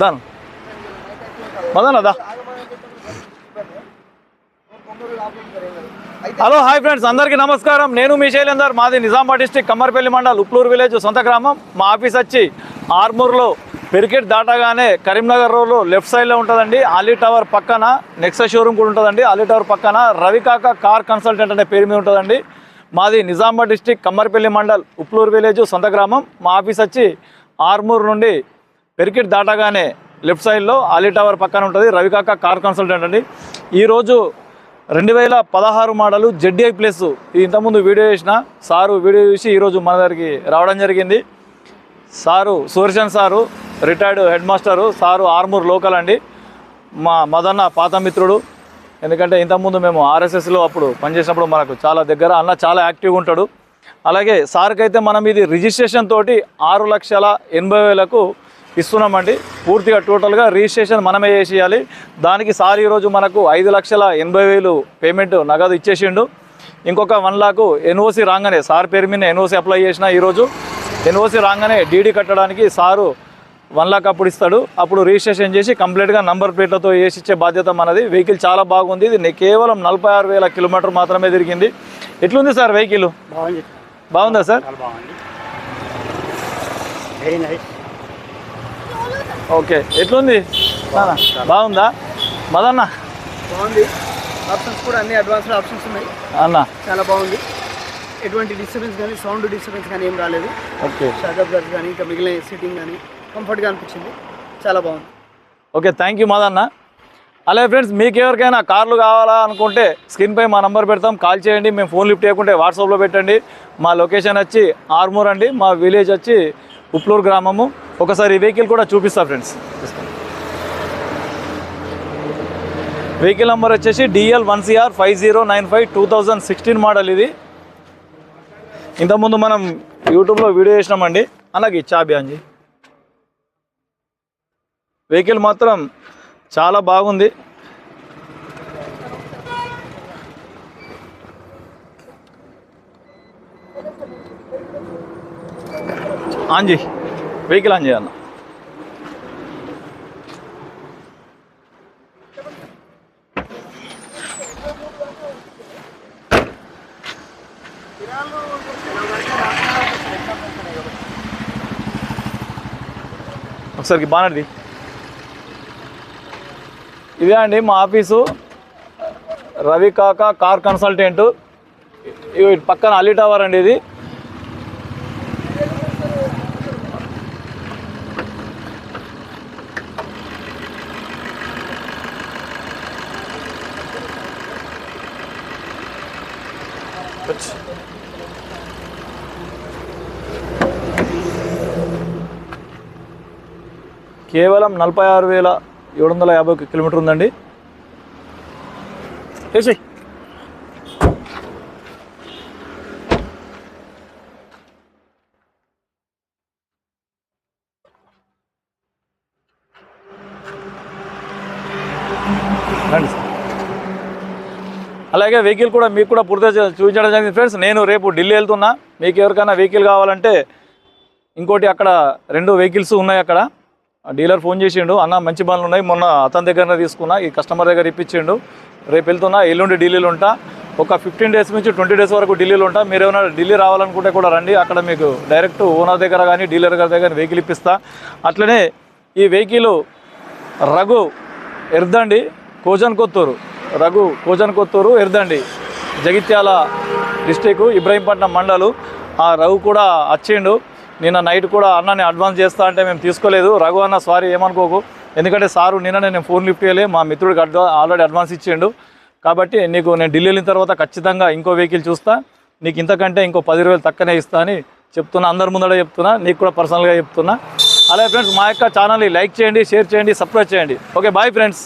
దాను. Hello hi friends అందరికీ నమస్కారం. నేను మీ శైలేందర్ మాది నిజామాబాద్ డిస్టిక్ కమ్మర్పల్లి మండల్ ఉప్లూరు విలేజ్ సొంత గ్రామం. మా ఆఫీస్ వచ్చి ఆర్మూర్లో పెరికెట్ దాటగానే కరీంనగర్ రోడ్లో లెఫ్ట్ సైడ్లో ఉంటుందండి. ఆలీ టవర్ పక్కన నెక్సా షోరూమ్ కూడా ఉంటుందండి. ఆలీ టవర్ పక్కన రవికాక కార్ కన్సల్టెంట్ అనే పేరు మీద ఉంటుందండి. మాది నిజామాబాద్ డిస్టిక్ కమ్మర్పల్లి మండల్ ఉప్లూరు విలేజ్ సొంత గ్రామం. మా ఆఫీస్ వచ్చి ఆర్మూర్ నుండి పెరికిట్ దాటగానే లెఫ్ట్ సైడ్లో అలీ టవర్ పక్కన ఉంటుంది. రవికాక కార్ కన్సల్టెంట్ అండి. ఈరోజు రెండు వేల పదహారు మోడలు జెడ్డీఐ ప్లస్. ఇది ఇంతకుముందు వీడియో చేసిన సారు వీడియో చూసి ఈరోజు మన దగ్గరికి రావడం జరిగింది. Sir Suryachand sir retired head master sir Armoor local అండి. మా మదన్న పాత మిత్రుడు. ఎందుకంటే ఇంతకుముందు మేము ఆర్ఎస్ఎస్లో అప్పుడు పనిచేసినప్పుడు మనకు చాలా దగ్గర అన్న చాలా యాక్టివ్గా ఉంటాడు. అలాగే సార్కి అయితే మనం ఇది రిజిస్ట్రేషన్ తోటి ఆరు లక్షల ఎనభై వేలకు ఇస్తున్నామండి. పూర్తిగా టోటల్గా రిజిస్ట్రేషన్ మనమే చేసేయాలి. దానికి సార్ ఈరోజు మనకు ఐదు లక్షల ఎనభై వేలు పేమెంట్ నగదు ఇచ్చేసిండు. ఇంకొక వన్ లాక్ ఎన్ఓసి రాగానే సార్ పేరు మీద ఎన్ఓసి అప్లై చేసిన ఈరోజు. ఎన్ఓసి రాగానే డీడీ కట్టడానికి సారు వన్ లాక్ అప్పుడు ఇస్తాడు. అప్పుడు రిజిస్ట్రేషన్ చేసి కంప్లీట్గా నంబర్ ప్లేట్లతో వేసి ఇచ్చే బాధ్యత మనది. వెహికల్ చాలా బాగుంది. ఇది కేవలం నలభై ఆరు వేల కిలోమీటర్ మాత్రమే తిరిగింది. ఎట్లుంది సార్ వెహికల్ బాగుంది. బాగుందా సార్? ఓకే ఎట్లుంది? బాగుందా. మదన్న? బాగుంది. ఆప్షన్స్ కూడా అన్ని అడ్వాన్స్డ్ ఆప్షన్స్ ఉన్నాయి. అన్న? చాలా బాగుంది. ఎటువంటి డిస్టర్బెన్స్ కానీ సౌండ్ డిస్టర్బెన్స్ కానీ ఏం రాలేదు. ఓకే షాకప్ కానీ ఇంకా మిగిలిన సీటింగ్ కానీ కంఫర్ట్గా అనిపించింది. చాలా బాగుంది. ఓకే థ్యాంక్ యూ మాదన్న. అలాగే ఫ్రెండ్స్ మీకు ఎవరికైనా కార్లు కావాలా అనుకుంటే స్క్రీన్పై మా నంబర్ పెడతాం. కాల్ చేయండి మేము ఫోన్ లిఫ్ట్ చేయకుంటే వాట్సాప్లో పెట్టండి. మా లొకేషన్ వచ్చి ఆర్మూర్ అండి. మా విలేజ్ వచ్చి ఉప్లూరు గ్రామము. ఒకసారి ఈ వెహికల్ కూడా చూపిస్తా ఫ్రెండ్స్ వెహికల్ నెంబర్ వచ్చేసి DL one CR five zero nine five two thousand sixteen model ఇది. ఇంతకుముందు మనం యూట్యూబ్లో వీడియో చేసినామండి. అలాగే చాబి అంజీ వెహికల్ మాత్రం చాలా బాగుంది. ఆంజీ వెహికల్ ఆన్ చేయన్న ఒకసారికి బానర్ది ఇదే అండి మా ఆఫీసు. రవి కాక కార్ కన్సల్టెంట్. ఇవి పక్కన అలీ టవర్ అండి ఇది. కేవలం నలభై ఆరు వేల ఏడు వందల యాభై ఒక కిలోమీటర్ ఉందండి. ఏసీ. రండి సార్. అలాగే వెహికల్ కూడా మీకు కూడా పూర్తిగా చూపించడం జరిగింది ఫ్రెండ్స్. నేను రేపు ఢిల్లీ వెళ్తున్నా. మీకు ఎవరికైనా వెహికల్ కావాలంటే ఇంకోటి అక్కడ రెండు వెహికల్స్ ఉన్నాయి అక్కడ. డీలర్ ఫోన్ చేసిండు అన్న మంచి బండ్లు ఉన్నాయి మొన్న అతని దగ్గరనే తీసుకున్నా ఈ కస్టమర్ దగ్గర ఇప్పించిండు. రేపు వెళ్తున్నా ఎల్లుండి ఢిల్లీలో ఉంటా. ఒక ఫిఫ్టీన్ డేస్ నుంచి ట్వంటీ డేస్ వరకు ఢిల్లీలో ఉంటా. మీరు ఏమైనా ఢిల్లీ రావాలనుకుంటే కూడా రండి. అక్కడ మీకు డైరెక్ట్ ఓనర్ దగ్గర కానీ డీలర్ గారి దగ్గర వెహికల్ ఇప్పిస్తా. అట్లనే ఈ vehicle Raghu Erdandi cousin Kothur Raghu cousin Kothur Erdandi. Jagtial district Ibrahimpatnam mandal. ఆ రఘు కూడా వచ్చిండు నిన్న నైట్ కూడా అన్నని అడ్వాన్స్ చేస్తా అంటే మేము తీసుకోలేదు. రఘు అన్న సారీ ఏమనుకోకు. ఎందుకంటే సారు నిన్న నేను ఫోన్ లిఫ్ట్ చేయలే. మా మిత్రుడికి అడ్వా ఆల్రెడీ అడ్వాన్స్ ఇచ్చిండు. కాబట్టి నీకు నేను ఢిల్లీ వెళ్ళిన తర్వాత ఖచ్చితంగా ఇంకో వెహికల్ చూస్తా. నీకు ఇంతకంటే ఇంకో పది రోజులు తక్కువనే ఇస్తా అని చెప్తున్నా. అందరి ముందర చెప్తున్నా. నీకు కూడా పర్సనల్గా చెప్తున్నా. అలాగే ఫ్రెండ్స్ మా యొక్క ఛానల్ని లైక్ చేయండి షేర్ చేయండి సబ్స్క్రైబ్ చేయండి. Okay bye friends